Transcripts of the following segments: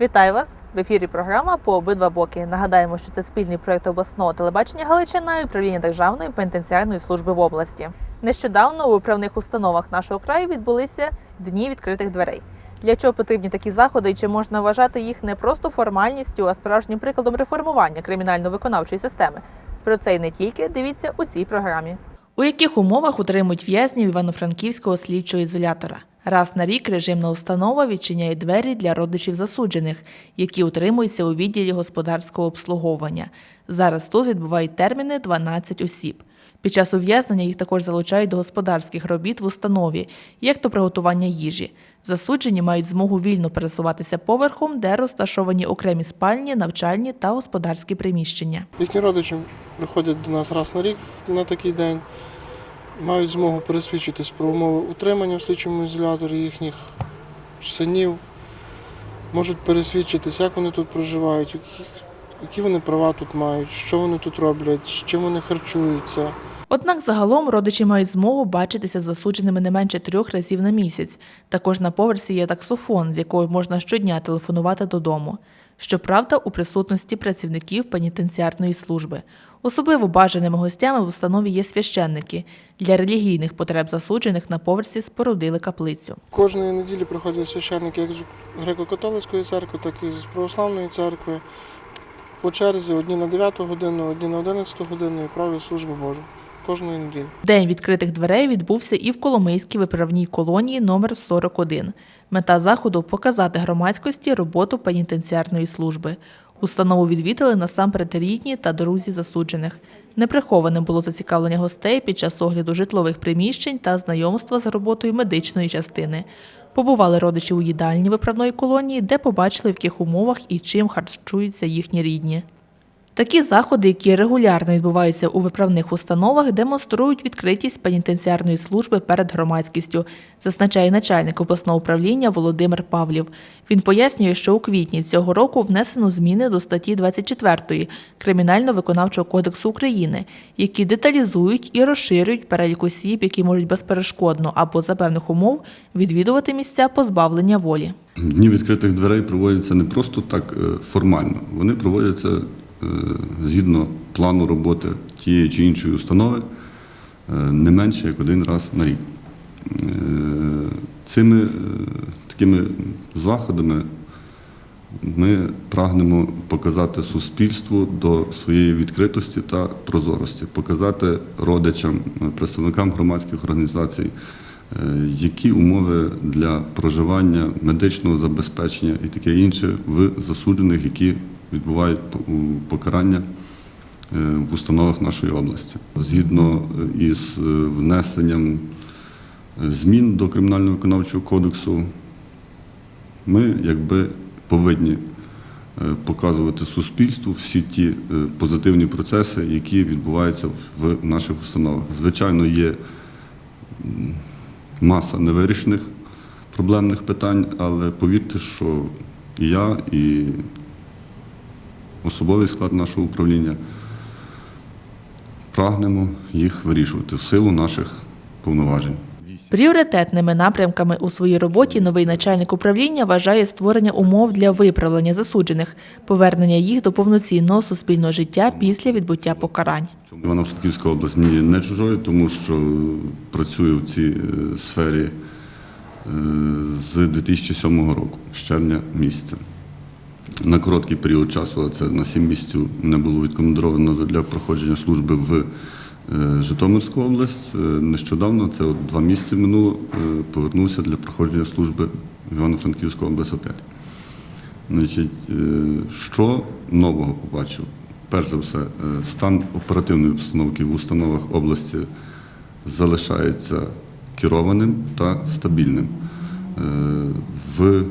Вітаю вас в ефірі. Програма по обидва боки. Нагадаємо, що це спільний проект обласного телебачення Галичина і управління Державної пенітенціарної служби в області. Нещодавно у управних установах нашого краю відбулися дні відкритих дверей. Для чого потрібні такі заходи і чи можна вважати їх не просто формальністю, а справжнім прикладом реформування кримінально-виконавчої системи? Про це і не тільки дивіться у цій програмі. У яких умовах утримують в'язнів Івано-Франківського слідчого ізолятора? Раз на рік режимна установа відчиняє двері для родичів засуджених, які утримуються у відділі господарського обслуговування. Зараз тут відбувають терміни 12 осіб. Під час ув'язнення їх також залучають до господарських робіт в установі, як то приготування їжі. Засуджені мають змогу вільно пересуватися поверхом, де розташовані окремі спальні, навчальні та господарські приміщення. Їхні родичі приходять до нас раз на рік на такий день, мають змогу пересвідчитись про умови утримання в слідчому ізоляторі їхніх синів, можуть пересвідчитись, як вони тут проживають, які- вони права тут мають, що вони тут роблять, чим вони харчуються. Однак загалом родичі мають змогу бачитися з засудженими не менше трьох разів на місяць. Також на поверсі є таксофон, з якого можна щодня телефонувати додому. Щоправда, у присутності працівників пенітенціарної служби. Особливо бажаними гостями в установі є священники. Для релігійних потреб засуджених на поверсі спорудили каплицю. Кожної неділі приходять священники як з греко-католицької церкви, так і з православної церкви. По черзі одні на 9 годину, одні на 11 годину і правлять службу Божу. Кожної неділі. День відкритих дверей відбувся і в Коломийській виправній колонії номер 41. Мета заходу показати громадськості роботу пенітенціарної служби. Установу відвідали насамперед рідні та друзі засуджених. Неприхованим було зацікавлення гостей під час огляду житлових приміщень та знайомства з роботою медичної частини. Побували родичі у їдальні виправної колонії, де побачили, в яких умовах і чим харчуються їхні рідні. Такі заходи, які регулярно відбуваються у виправних установах, демонструють відкритість пенітенціарної служби перед громадськістю, зазначає начальник обласного управління Володимир Павлів. Він пояснює, що у квітні цього року внесено зміни до статті 24 Кримінально-виконавчого кодексу України, які деталізують і розширюють перелік осіб, які можуть безперешкодно або за певних умов відвідувати місця позбавлення волі. Дні відкритих дверей проводяться не просто так е, формально, вони проводяться згідно плану роботи тієї чи іншої установи е, не менше як один раз на рік. Е, Цими е, такими заходами ми прагнемо показати суспільству до своєї відкритості та прозорості, показати родичам, е, представникам громадських організацій, е, які умови для проживання, медичного забезпечення і таке інше в засуджених, які відбувають покарання е, в установах нашої області. Згідно е, із е, внесенням змін до Кримінально-виконавчого кодексу, ми якби повинні показувати суспільству всі ті позитивні процеси, які відбуваються в наших установах. Звичайно, є маса невирішених проблемних питань, але повірте, що і я, і особовий склад нашого управління прагнемо їх вирішувати в силу наших повноважень. Пріоритетними напрямками у своїй роботі новий начальник управління вважає створення умов для виправлення засуджених, повернення їх до повноцінного суспільного життя після відбуття покарань. Івано-Франківська область мені не чужою, тому що працюю в цій е, сфері е, з 2007 року, з червня місяця. На короткий період часу, а це на 7 місяців, мене було відкомендовано для проходження служби в е, Житомирську область. Е, Нещодавно, це от два місяці минуло, е, повернувся для проходження служби в Івано-Франківську область опять. Значить, що нового побачив? Перш за все, стан оперативної обстановки в установах області залишається керованим та стабільним. В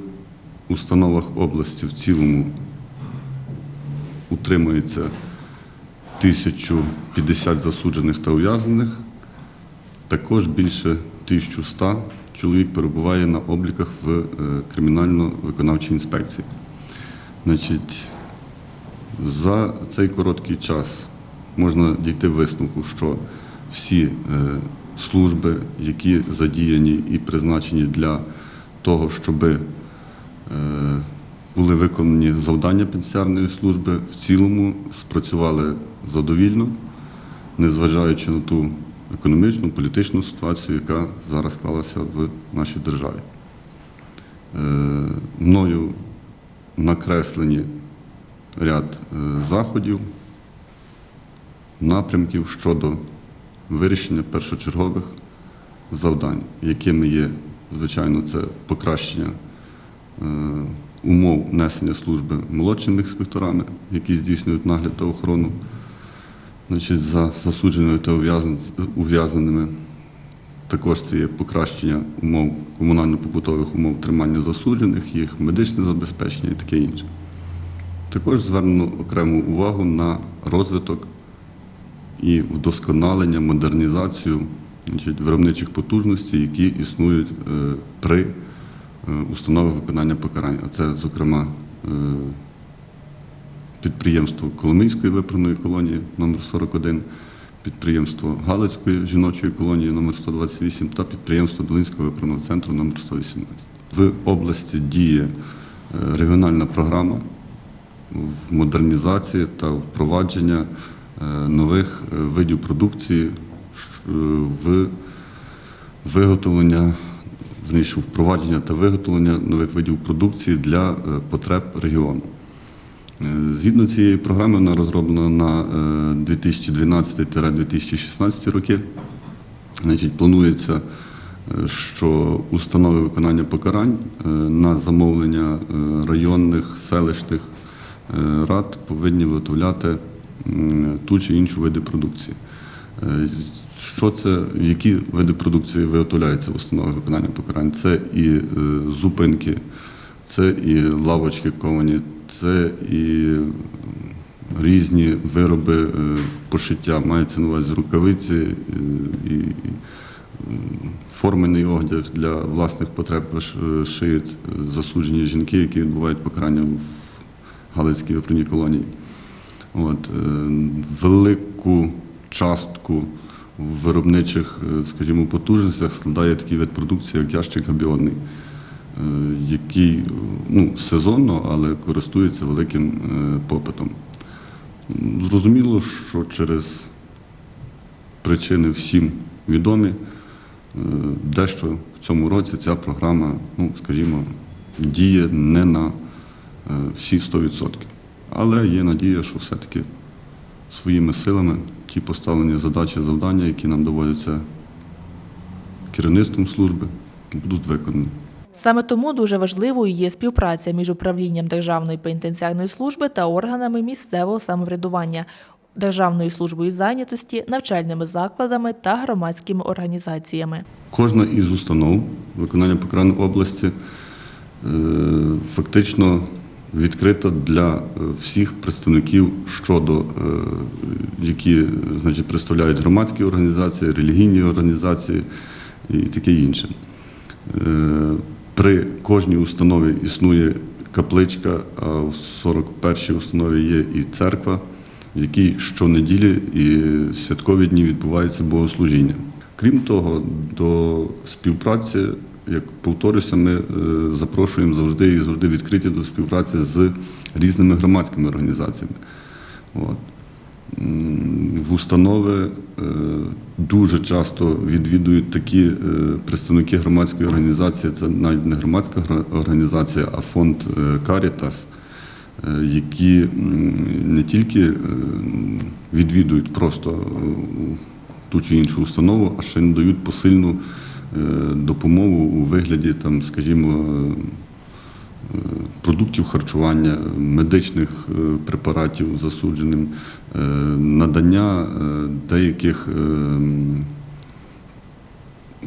установах області в цілому утримується 1050 засуджених та ув'язнених. Також більше 1100 чоловік перебуває на обліках в е, кримінально-виконавчій інспекції. Значить, за цей короткий час можна дійти висновку, що всі е, служби, які задіяні і призначені для того, щоб були виконані завдання пенітенціарної служби, в цілому спрацювали задовільно, незважаючи на ту економічну, політичну ситуацію, яка зараз склалася в нашій державі. Е, Мною накреслені ряд е, заходів, напрямків щодо вирішення першочергових завдань, якими є, звичайно, це покращення е, умов несення служби молодшими інспекторами, які здійснюють нагляд та охорону значить, за засудженими та ув'язан- ув'язненими. Також це є покращення умов комунально-побутових умов тримання засуджених, їх медичне забезпечення і таке інше. Також звернено окрему увагу на розвиток і вдосконалення, модернізацію значить, виробничих потужностей, які існують е, при е, установі виконання покарань. А це, зокрема, е, підприємство Коломийської виправної колонії номер 41 підприємство Галицької жіночої колонії номер 128 та підприємство Долинського виправного центру номер 118. В області діє е, регіональна програма в модернізації та впровадження нових видів продукції в виготовлення, верніше, впровадження та виготовлення нових видів продукції для е, потреб регіону. Е, Згідно цієї програми, вона розроблена на е, 2012-2016 роки. Значить, планується, е, що установи виконання покарань е, на замовлення е, районних, селищних е, рад повинні виготовляти ту чи іншу види продукції. Що це, які види продукції виготовляються установах виконання покарань? Це і е, зупинки, це і лавочки ковані, це і різні вироби е, пошиття, мається на увазі рукавиці е, і і, формений одяг для власних потреб е, шиють засуджені жінки, які відбувають покарання в Галицькій виправній колонії. От, е, велику частку в виробничих, е, скажімо, потужностях складає такий вид продукції, як ящик габіонний, е, який е, ну, сезонно, але користується великим попитом. Зрозуміло, що через причини всім відомі, дещо в цьому році ця програма, ну, скажімо, діє не на всі 100%. Але є надія, що все-таки своїми силами ті поставлені задачі, завдання, які нам доводяться керівництвом служби, будуть виконані. Саме тому дуже важливою є співпраця між управлінням Державної пенітенціарної служби та органами місцевого самоврядування, Державною службою зайнятості, навчальними закладами та громадськими організаціями. Кожна із установ виконання покарань області е, фактично відкрита для е, всіх представників щодо, е, які значить, представляють громадські організації, релігійні організації і таке інше. Е, При кожній установі існує капличка, а в 41-й установі є і церква, в якій щонеділі і святкові дні відбувається богослужіння. Крім того, до співпраці, як повторюся, ми е, запрошуємо завжди і завжди відкриті до співпраці з різними громадськими організаціями. От. В установи е, дуже часто відвідують такі е, представники громадської організації, це навіть не громадська організація, а фонд Карітас, які не тільки відвідують просто ту чи іншу установу, а ще надають посильну е, допомогу у вигляді, там, скажімо, е, е, продуктів харчування, медичних е, препаратів засудженим, е, надання е, деяких е,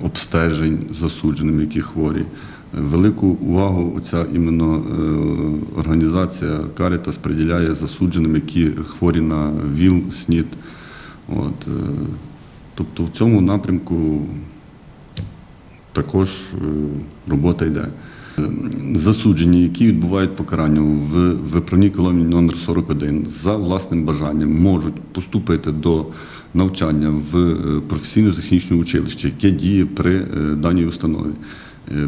обстежень засудженим, які хворі. Велику увагу ця іменно е, організація Карітас приділяє засудженим, які хворі на ВІЛ, СНІД. От, е, тобто в цьому напрямку також е, робота йде. Е, Засуджені, які відбувають покарання в виправній колонії номер 41 за власним бажанням можуть поступити до навчання в е, професійно-технічне училище, яке діє при даній установі.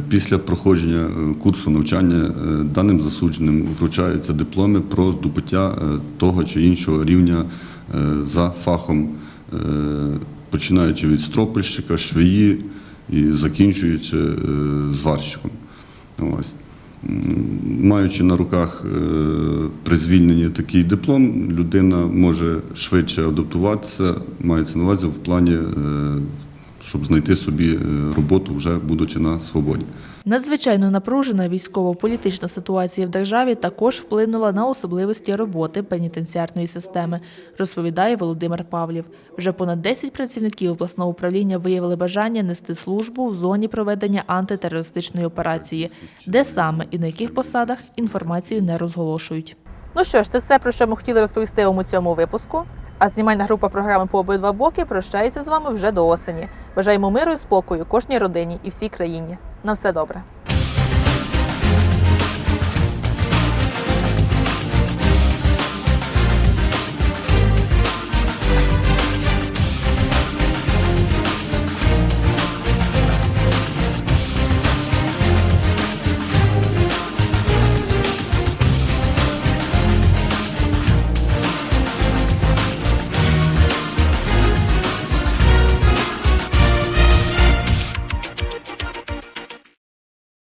Після проходження курсу навчання даним засудженим вручаються дипломи про здобуття того чи іншого рівня за фахом, починаючи від стропольщика, швеї і закінчуючи е, зварщиком. Ось. Маючи на руках е, при звільненні такий диплом, людина може швидше адаптуватися, мається на увазі в плані, е, щоб знайти собі е, роботу, вже будучи на свободі. Надзвичайно напружена військово-політична ситуація в державі також вплинула на особливості роботи пенітенціарної системи, розповідає Володимир Павлів. Вже понад 10 працівників обласного управління виявили бажання нести службу в зоні проведення антитерористичної операції, де саме і на яких посадах інформацію не розголошують. Ну що ж, це все про що ми хотіли розповісти вам у цьому випуску. А знімальна група програми по обидва боки прощається з вами вже до осені. Бажаємо миру і спокою кожній родині і всій країні. На все добре.